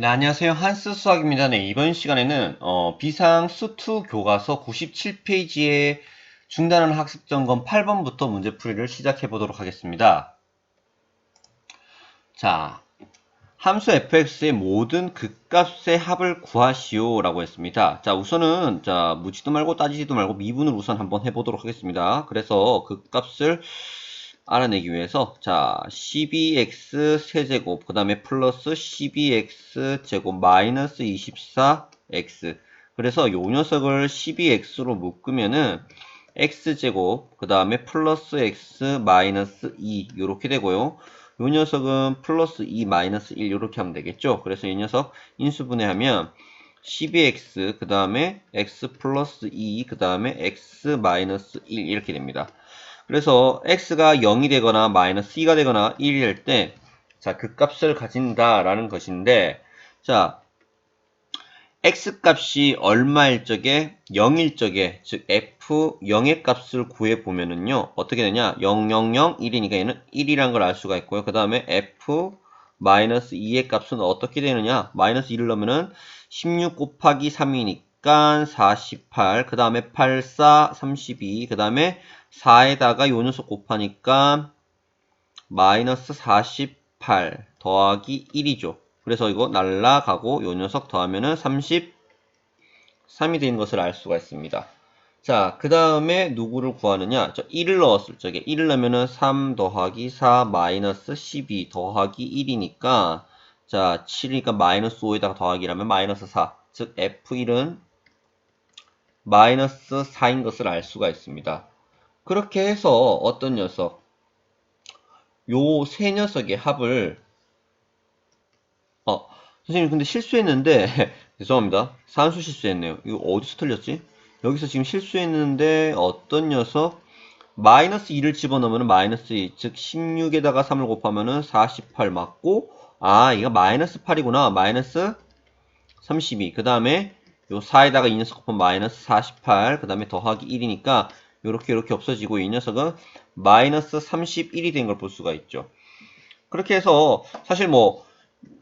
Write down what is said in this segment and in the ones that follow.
네, 안녕하세요. 한스 수학입니다. 네, 이번 시간에는 어, 비상 수투 교과서 97페이지의 중단하는 학습 점검 8번부터 문제풀이를 시작해 보도록 하겠습니다. 자, 함수 fx의 모든 극값의 합을 구하시오 라고 했습니다. 자, 우선은 자, 묻지도 말고 따지지도 말고 미분을 우선 한번 해 보도록 하겠습니다. 그래서 극값을 알아내기 위해서 자 12x 세제곱 그 다음에 플러스 12x 제곱 마이너스 24x 그래서 요 녀석을 12x로 묶으면은 x제곱 그 다음에 플러스 x 마이너스 2 이렇게 되고요. 요 녀석은 플러스 2 마이너스 1 이렇게 하면 되겠죠? 그래서 이 녀석 인수분해하면 12x 그 다음에 x 플러스 2 그 다음에 x 마이너스 1 이렇게 됩니다 그래서 x가 0이 되거나 마이너스 2가 되거나 1이 될 때, 자, 그 값을 가진다라는 것인데, 자, x 값이 얼마일 적에? 0일 적에 즉 f 0의 값을 구해 보면은요 어떻게 되냐? 0 0 0 1이니까 얘는 1이란 걸알 수가 있고요. 그 다음에 f 마이너스 2의 값은 어떻게 되느냐? 마이너스 1을 넣으면은 16 곱하기 3이니까 48 그 다음에 8 4 32 그 다음에 4에다가 요 녀석 곱하니까 마이너스 48 더하기 1이죠. 그래서 이거 날라가고 요 녀석 더하면은 33이 되는 것을 알 수가 있습니다. 자, 그 다음에 누구를 구하느냐? 저 1을 넣었을 적에 1을 넣으면은 3 더하기 4 마이너스 12 더하기 1이니까 자, 7이니까 마이너스 5에다가 더하기라면 마이너스 4. 즉 F1은 마이너스 4인 것을 알 수가 있습니다. 그렇게 해서 어떤 녀석? 요 세 녀석의 합을 어 선생님 근데 실수했는데 죄송합니다. 산수 실수했네요. 이거 어디서 틀렸지? 여기서 지금 실수했는데 어떤 녀석? 마이너스 2를 집어넣으면 마이너스 2, 즉 16에다가 3을 곱하면 48 맞고 아 이거 마이너스 8이구나. 마이너스 32그 다음에 요 4에다가 이 녀석 곱하면 마이너스 48 그 다음에 더하기 1이니까 이렇게 이렇게 없어지고 이 녀석은 마이너스 31이 된 걸 볼 수가 있죠. 그렇게 해서 사실 뭐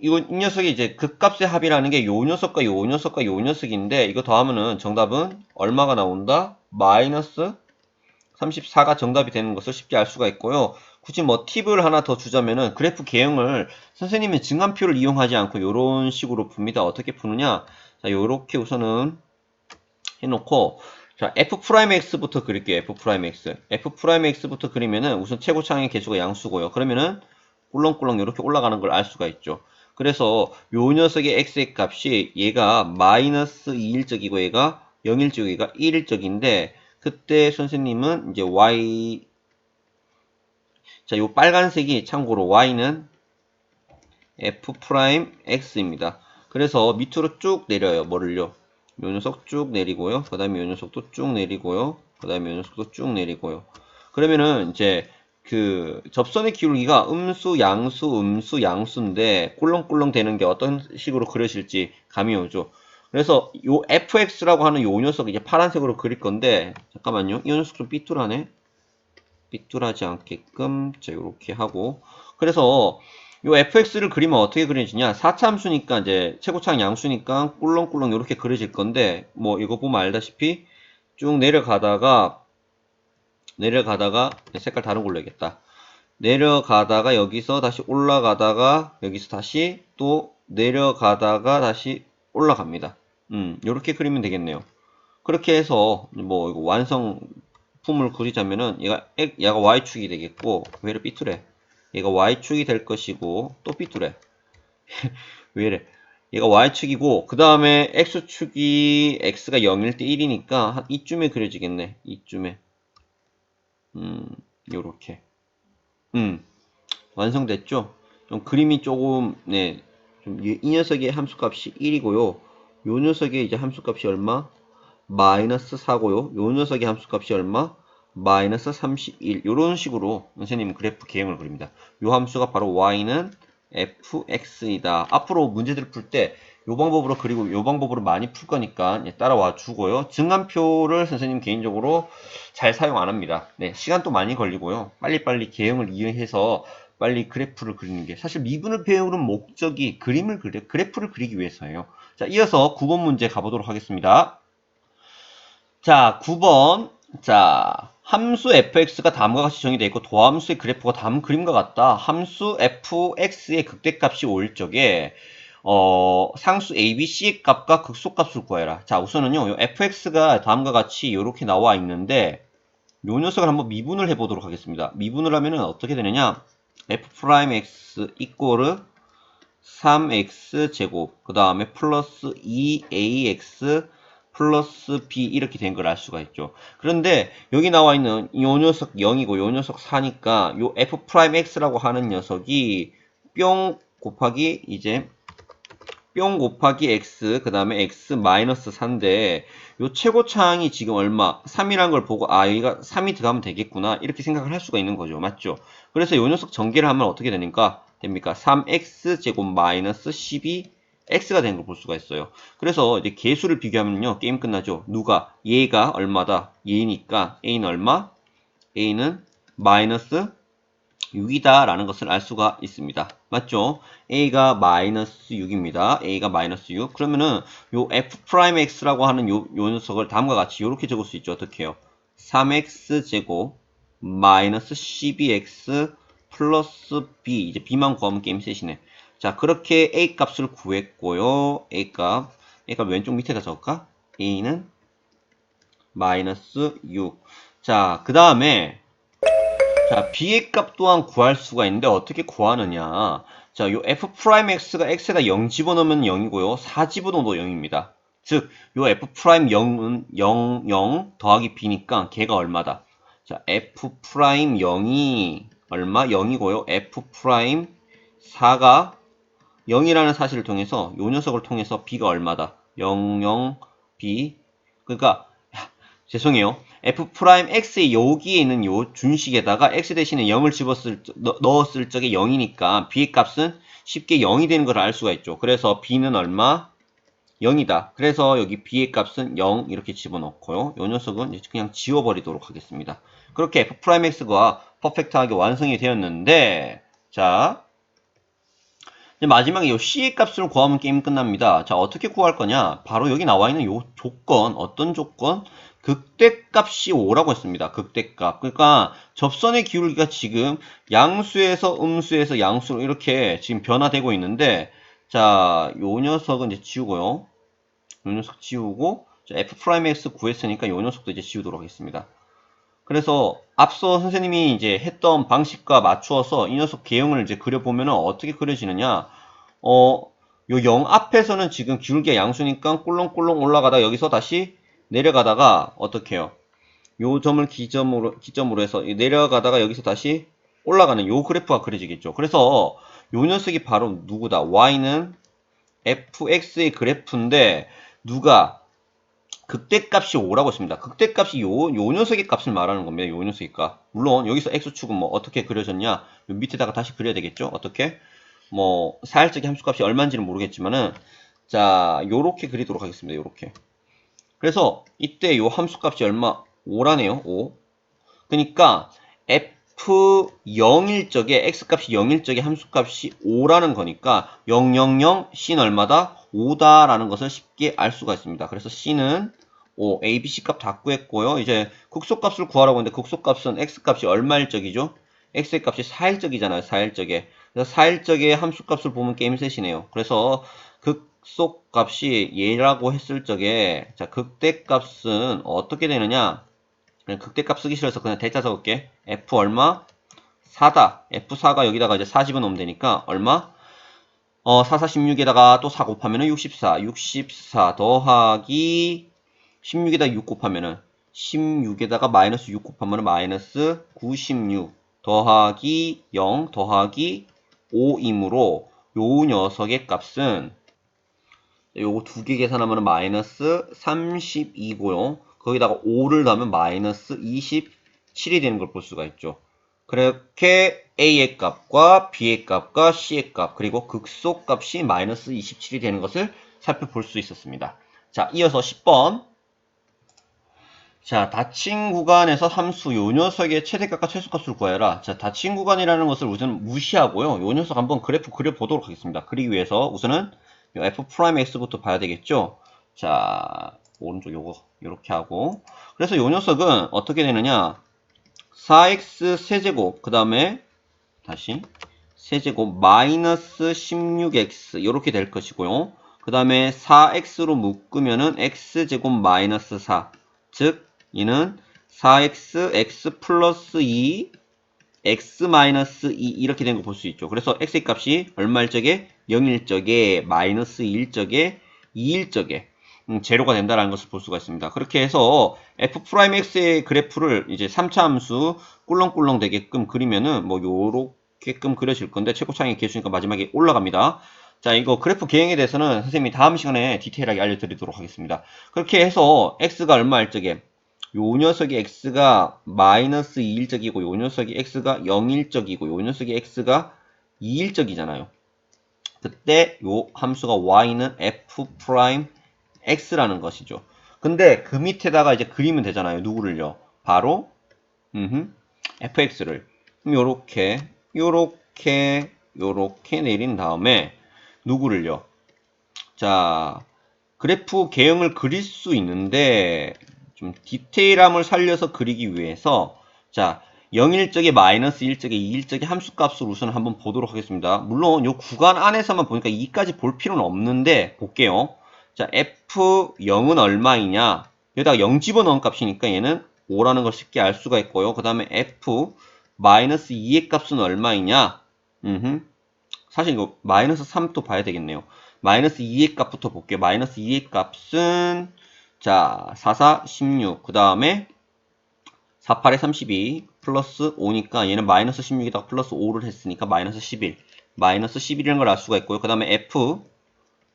이거 이 녀석이 이제 극값의 합이라는 게 요 녀석과 요 녀석과 요 녀석인데 이거 더하면은 정답은 얼마가 나온다? 마이너스 34가 정답이 되는 것을 쉽게 알 수가 있고요. 굳이 뭐 팁을 하나 더 주자면은 그래프 개형을 선생님의 증감표를 이용하지 않고 이런 식으로 풉니다. 어떻게 푸느냐? 자, 요렇게 우선은 해놓고 자, f'x부터 그릴게요. f'x. f'x부터 그리면은 우선 최고창의 개수가 양수고요. 그러면은 꿀렁꿀렁 이렇게 올라가는 걸 알 수가 있죠. 그래서 요 녀석의 x의 값이 얘가 마이너스 2일 적이고 얘가 0일 적, 얘가 1일 적인데 그때 선생님은 이제 y 자, 요 빨간색이 참고로 y는 f'x입니다. 그래서 밑으로 쭉 내려요. 뭐를요? 요 녀석 쭉 내리고요. 그 다음에 요 녀석도 쭉 내리고요. 그 다음에 요 녀석도 쭉 내리고요. 그러면은 이제 그 접선의 기울기가 음수, 양수, 음수, 양수인데 꿀렁꿀렁 되는 게 어떤 식으로 그려질지 감이 오죠. 그래서 요 fx라고 하는 요 녀석 이제 파란색으로 그릴 건데 잠깐만요. 이 녀석 좀 삐뚤하네. 삐뚤하지 않게끔 자 이렇게 하고 그래서 요 fx를 그리면 어떻게 그려지냐? 4차함수니까 이제 최고차항 양수니까 꿀렁꿀렁 이렇게 그려질 건데 뭐 이거 보면 알다시피 쭉 내려가다가 내려가다가 색깔 다른 걸로 해야겠다. 내려가다가 여기서 다시 올라가다가 여기서 다시 또 내려가다가 다시 올라갑니다. 음 이렇게 그리면 되겠네요. 그렇게 해서 뭐 이거 완성품을 그리자면은 얘가 얘가 y축이 되겠고 왜 이렇게 삐뚤해 얘가 y축이 될 것이고 또 삐뚤해 왜 이래? 얘가 y축이고 그 다음에 x축이 x가 0일 때 1이니까 한 이쯤에 그려지겠네. 이쯤에. 음 요렇게. 음 완성됐죠? 좀 그림이 조금 네이 녀석의 함수값이 1이고요. 요 녀석의 이제 함수값이 얼마? 마이너스 4고요. 요 녀석의 함수값이 얼마 마이너스 31 이런 식으로 선생님 그래프 개형을 그립니다. 이 함수가 바로 y는 fx이다. 앞으로 문제들 풀때이 방법으로 그리고 이 방법으로 많이 풀 거니까 따라와 주고요. 증감표를 선생님 개인적으로 잘 사용 안 합니다. 네, 시간도 많이 걸리고요. 빨리빨리 개형을 이해해서 빨리 그래프를 그리는 게 사실 미분을 배우는 목적이 그림을 그려 그래프를 그리기 위해서예요. 자, 이어서 9번 문제 가보도록 하겠습니다. 자, 9번. 자, 함수 fx가 다음과 같이 정의되어 있고 도함수의 그래프가 다음 그림과 같다. 함수 fx의 극대값이 5일 적에 어, 상수 a, b, c의 값과 극소값을 구해라. 자, 우선은요. 요 fx가 다음과 같이 이렇게 나와 있는데 요 녀석을 한번 미분을 해 보도록 하겠습니다. 미분을 하면은 어떻게 되느냐? f'x 이꼬르 3x 제곱 그 다음에 플러스 2ax 플러스 b 이렇게 된 걸 알 수가 있죠. 그런데 여기 나와 있는 요 녀석 0이고 요 녀석 4니까 요 f'x라고 하는 녀석이 뿅 곱하기 이제 뿅 곱하기 x 그 다음에 x 마이너스 4인데 요 최고차항이 지금 얼마? 3이란 걸 보고 아 여기가 3이 들어가면 되겠구나 이렇게 생각을 할 수가 있는 거죠. 맞죠? 그래서 요 녀석 전개를 하면 어떻게 되니까? 됩니까? 3x 제곱 마이너스 12 x가 된걸볼 수가 있어요 그래서 이제 개수를 비교하면요 게임 끝나죠 누가 얘가 얼마다 얘니까 a는 얼마 a는 마이너스 6이다 라는 것을 알 수가 있습니다. 맞죠? a가 마이너스 6입니다. a가 마이너스 6. 그러면은 요 f'x라고 하는 요, 요 녀석을 다음과 같이 이렇게 적을 수 있죠. 어떻게 해요? 3x 제곱 마이너스 12x 플러스 b 이제 b만 구하면 게임 셋이네. 자 그렇게 a 값을 구했고요. a 값 a 값 왼쪽 밑에다 적을까? a는 마이너스 6. 자 그 다음에 자, b의 값 또한 구할 수가 있는데 어떻게 구하느냐. 자, 요 f'x가 x에다 0 집어넣으면 0이고요. 4 집어넣어도 0입니다. 즉, 요 f'0은 0, 0 더하기 b니까 걔가 얼마다? 자, f'0이 얼마? 0이고요. f'4가 0이라는 사실을 통해서 요 녀석을 통해서 b가 얼마다? 0, 0, b. 그러니까 죄송해요. f'x의 여기에 있는 요 준식에다가 x 대신에 0을 집었을 넣었을 적에 0이니까 b의 값은 쉽게 0이 되는 걸 알 수가 있죠. 그래서 b는 얼마? 0이다. 그래서 여기 b의 값은 0 이렇게 집어넣고요. 요 녀석은 그냥 지워버리도록 하겠습니다. 그렇게 f'x가 퍼펙트하게 완성이 되었는데 자 마지막에 요 c의 값을 구하면 게임 끝납니다. 자 어떻게 구할 거냐? 바로 여기 나와 있는 요 조건 어떤 조건? 극대값이 5라고 했습니다. 극대값. 그러니까 접선의 기울기가 지금 양수에서 음수에서 양수로 이렇게 지금 변화되고 있는데 자, 요 녀석은 이제 지우고요. 요 녀석 지우고 자, f'x 구했으니까 요 녀석도 이제 지우도록 하겠습니다. 그래서 앞서 선생님이 이제 했던 방식과 맞추어서 이 녀석 개형을 이제 그려보면 어떻게 그려지느냐 어, 요 0 앞에서는 지금 기울기가 양수니까 꿀렁꿀렁 올라가다 여기서 다시 내려가다가 어떻게 해요? 요 점을 기점으로, 기점으로 해서 내려가다가 여기서 다시 올라가는 요 그래프가 그려지겠죠. 그래서 요 녀석이 바로 누구다? y는 fx의 그래프인데 누가 극대값이 5라고 했습니다. 극대값이 요, 요 녀석의 값을 말하는 겁니다. 요 녀석의 값. 물론 여기서 x축은 뭐 어떻게 그려졌냐? 요 밑에다가 다시 그려야 되겠죠? 어떻게? 뭐 사일적인 함수값이 얼마인지는 모르겠지만은 자 요렇게 그리도록 하겠습니다. 요렇게. 그래서 이때 요 함수값이 얼마? 5라네요. 5. 그러니까 f0일 적에 x값이 0일 적에 함수값이 5라는 거니까 0, 0, 0, c는 얼마다? 5다라는 것을 쉽게 알 수가 있습니다. 그래서 c는 5, a, b, c 값 다 구했고요. 이제 극소값을 구하라고 했는데 극소값은 x값이 얼마일 적이죠? x의 값이 4일 적이잖아요. 4일 적에. 그래서 4일 적의 함수값을 보면 게임 셋이네요. 그래서 극속 값이 얘라고 했을 적에 자 극대값은 어떻게 되느냐 극대값 쓰기 싫어서 그냥 대자 적을게 f 얼마 4다 f4가 여기다가 이제 40은 넣으면 되니까 얼마 어 4, 4, 16에다가 또 4 곱하면은 64 64 더하기 16에다 6 곱하면은 16에다가 마이너스 6 곱하면은 마이너스 96 더하기 0 더하기 5이므로 요 녀석의 값은 요거 두 개 계산하면 마이너스 32고요. 거기다가 5를 넣으면 마이너스 27이 되는 걸 볼 수가 있죠. 그렇게 A의 값과 B의 값과 C의 값 그리고 극소 값이 마이너스 27이 되는 것을 살펴볼 수 있었습니다. 자, 이어서 10번. 자, 닫힌 구간에서 함수 요 녀석의 최대값과 최소값을 구하여라. 자, 닫힌 구간이라는 것을 우선 무시하고요. 요 녀석 한번 그래프 그려보도록 하겠습니다. 그리기 위해서 우선은 요 f'(x부터 봐야 되겠죠. 자, 오른쪽 요거 이렇게 하고 그래서 요 녀석은 어떻게 되느냐 4x 세제곱 그 다음에 다시 세제곱 마이너스 16x 이렇게 될 것이고요. 그 다음에 4x로 묶으면은 x제곱 마이너스 4. 즉, 이는 4x, x 플러스 2, x 마이너스 2 이렇게 된 거 볼 수 있죠. 그래서 x의 값이 얼마일 적에 0일 적에 마이너스 2일 적에 2일 적에 음, 제로가 된다는 것을 볼 수가 있습니다. 그렇게 해서 f'x의 그래프를 이제 3차 함수 꿀렁꿀렁 되게끔 그리면은 뭐 요렇게끔 그려질 건데 최고창이 개수니까 마지막에 올라갑니다. 자, 이거 그래프 계행에 대해서는 선생님이 다음 시간에 디테일하게 알려드리도록 하겠습니다. 그렇게 해서 x가 얼마일 적에 요 녀석이 x가 마이너스 2일 적이고 요 녀석이 x가 0일 적이고 요 녀석이 x가 2일 적이잖아요. 그때 요 함수가 y는 f 프라임 x라는 것이죠. 근데 그 밑에다가 이제 그리면 되잖아요. 누구를요? 바로 fx를 요렇게 요렇게 요렇게 내린 다음에 누구를요? 자, 그래프 개형을 그릴 수 있는데 좀 디테일함을 살려서 그리기 위해서 자, 0일적에 마이너스 1적에 2일적에 함수값을 우선 한번 보도록 하겠습니다. 물론 이 구간 안에서만 보니까 2까지 볼 필요는 없는데 볼게요. 자, f0은 얼마이냐? 여기다가 0 집어넣은 값이니까 얘는 5라는 걸 쉽게 알 수가 있고요. 그 다음에 f 마이너스 2의 값은 얼마이냐? 음흠. 사실 이거 마이너스 3도 봐야 되겠네요. 마이너스 2의 값부터 볼게요. 마이너스 2의 값은 자, 4, 4, 16. 그 다음에 4, 8에 32 플러스 5니까 얘는 마이너스 16에다가 플러스 5를 했으니까 마이너스 11. 마이너스 11이라는 걸 알 수가 있고요. 그 다음에 f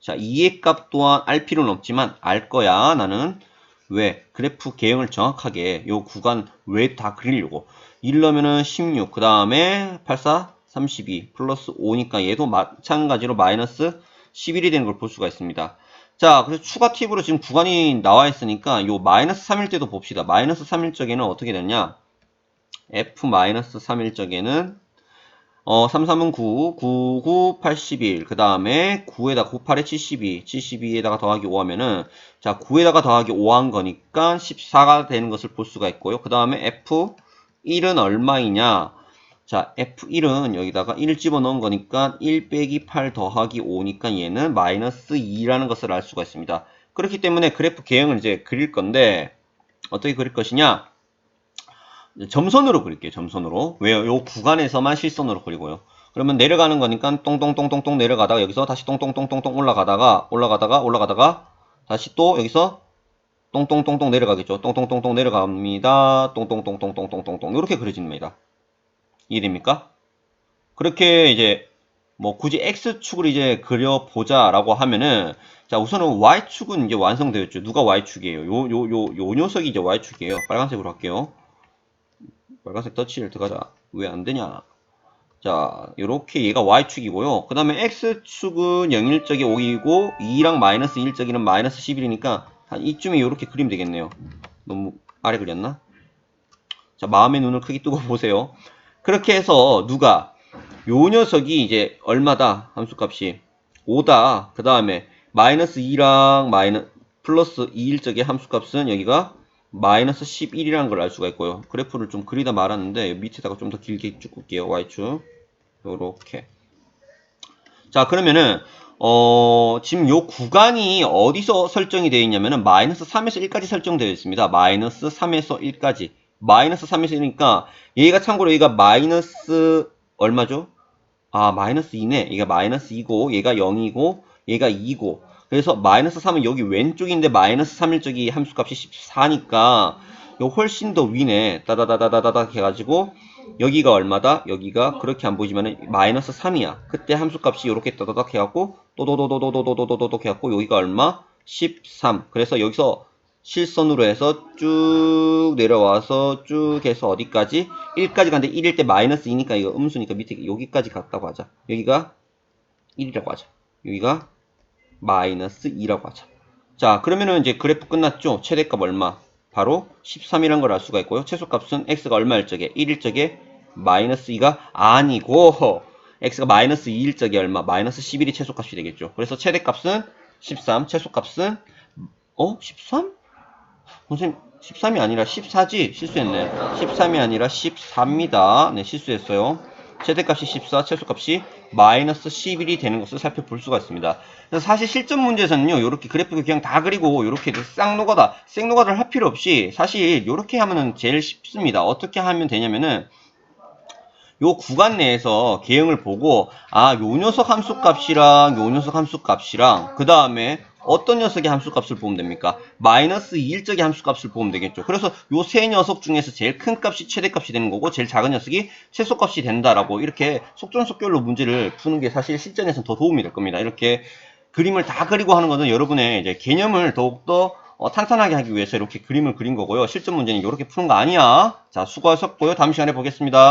자, 2의 값 또한 알 필요는 없지만 알 거야. 나는 왜? 그래프 개형을 정확하게 요 구간 왜다 그리려고. 1 넣으면은 16. 그 다음에 84 32 플러스 5니까 얘도 마찬가지로 마이너스 11이 되는 걸 볼 수가 있습니다. 자, 그래서 추가 팁으로 지금 구간이 나와 있으니까 요 마이너스 3일 때도 봅시다. 마이너스 3일 적에는 어떻게 되냐? f 마이너스 3일 적에는 어, 3, 3은 9, 9, 9, 81. 그 다음에 9에다 9, 8에 72. 72에다가 더하기 5 하면은, 자, 9에다가 더하기 5 한 거니까 14가 되는 것을 볼 수가 있고요. 그 다음에 F1은 얼마이냐? 자, F1은 여기다가 1 집어넣은 거니까 1 빼기 8 더하기 5니까 얘는 마이너스 2라는 것을 알 수가 있습니다. 그렇기 때문에 그래프 개형을 이제 그릴 건데, 어떻게 그릴 것이냐? 점선으로 그릴게요. 점선으로. 왜요? 요 구간에서만 실선으로 그리고요. 그러면 내려가는 거니까 똥똥똥똥똥 내려가다가 여기서 다시 똥똥똥똥똥 올라가다가 올라가다가 올라가다가 다시 또 여기서 똥똥똥똥 내려가겠죠. 똥똥똥똥 내려갑니다. 똥똥똥똥똥똥똥 이렇게 그려집니다. 이해됩니까? 그렇게 이제 뭐 굳이 X축을 이제 그려보자 라고 하면은 자 우선은 Y축은 이제 완성되었죠. 누가 Y축이에요? 요 요 요 요 녀석이 이제 Y축이에요. 빨간색으로 할게요. 빨간색 터치를 들어가자. 왜 안 되냐? 자, 이렇게 얘가 y축이고요. 그 다음에 x축은 0일적이 5이고 2랑 마이너스 1적이는 마이너스 11이니까 한 이쯤에 이렇게 그리면 되겠네요. 너무 아래 그렸나? 자, 마음의 눈을 크게 뜨고 보세요. 그렇게 해서 누가 요 녀석이 이제 얼마다 함수값이 5다. 그 다음에 마이너스 2랑 마이너스 플러스 2일적의 함수값은 여기가 마이너스 11이라는 걸 알 수가 있고요. 그래프를 좀 그리다 말았는데 밑에다가 좀 더 길게 쭉 끌게요. Y축 요렇게 자 그러면은 어 지금 요 구간이 어디서 설정이 되어 있냐면은 마이너스 3에서 1까지 설정되어 있습니다. 마이너스 3에서 1까지 마이너스 3에서 1이니까 얘가 참고로 얘가 마이너스 얼마죠? 아 마이너스 2네 얘가 마이너스 2고 얘가 0이고 얘가 2고 그래서 마이너스 3은 여기 왼쪽인데 마이너스 3일 적이 함수값이 14니까 요 훨씬 더 위네 따다다다다다다 해가지고 여기가 얼마다? 여기가 그렇게 안 보이지만은 마이너스 3이야. 그때 함수값이 이렇게 따다닥 해갖고 또도도도도도도도도도도 해갖고 여기가 얼마? 13. 그래서 여기서 실선으로 해서 쭉 내려와서 쭉 해서 어디까지? 1까지 갔는데 1일 때 마이너스 2니까 이거 음수니까 밑에 여기까지 갔다고 하자. 여기가 1이라고 하자. 여기가 마이너스 2라고 하자. 자, 그러면은 이제 그래프 끝났죠? 최대값 얼마? 바로 13이라는 걸 알 수가 있고요. 최소값은 x가 얼마일 적에 1일 적에 마이너스 2가 아니고 x가 마이너스 2일 적에 얼마? 마이너스 11이 최소값이 되겠죠. 그래서 최대값은 13, 최소값은 어? 13? 선생님 13이 아니라 14지? 실수했네. 13이 아니라 14입니다. 네, 실수했어요. 최대값이 14, 최소값이 마이너스 11이 되는 것을 살펴볼 수가 있습니다. 사실 실전 문제에서는요, 이렇게 그래프를 그냥 다 그리고 이렇게 쌍노가다, 생노가다를 할 필요 없이 사실 이렇게 하면은 제일 쉽습니다. 어떻게 하면 되냐면은 요 구간 내에서 개형을 보고 아 요 녀석 함수값이랑 요 녀석 함수값이랑 그 다음에 어떤 녀석의 함수값을 보면 됩니까? 마이너스 2일적의 함수값을 보면 되겠죠. 그래서 요 세 녀석 중에서 제일 큰 값이 최대값이 되는 거고 제일 작은 녀석이 최소값이 된다라고 이렇게 속전속결로 문제를 푸는 게 사실 실전에서는 더 도움이 될 겁니다. 이렇게 그림을 다 그리고 하는 것은 여러분의 이제 개념을 더욱더 어, 탄탄하게 하기 위해서 이렇게 그림을 그린 거고요. 실전 문제는 이렇게 푸는 거 아니야. 자, 수고하셨고요. 다음 시간에 보겠습니다.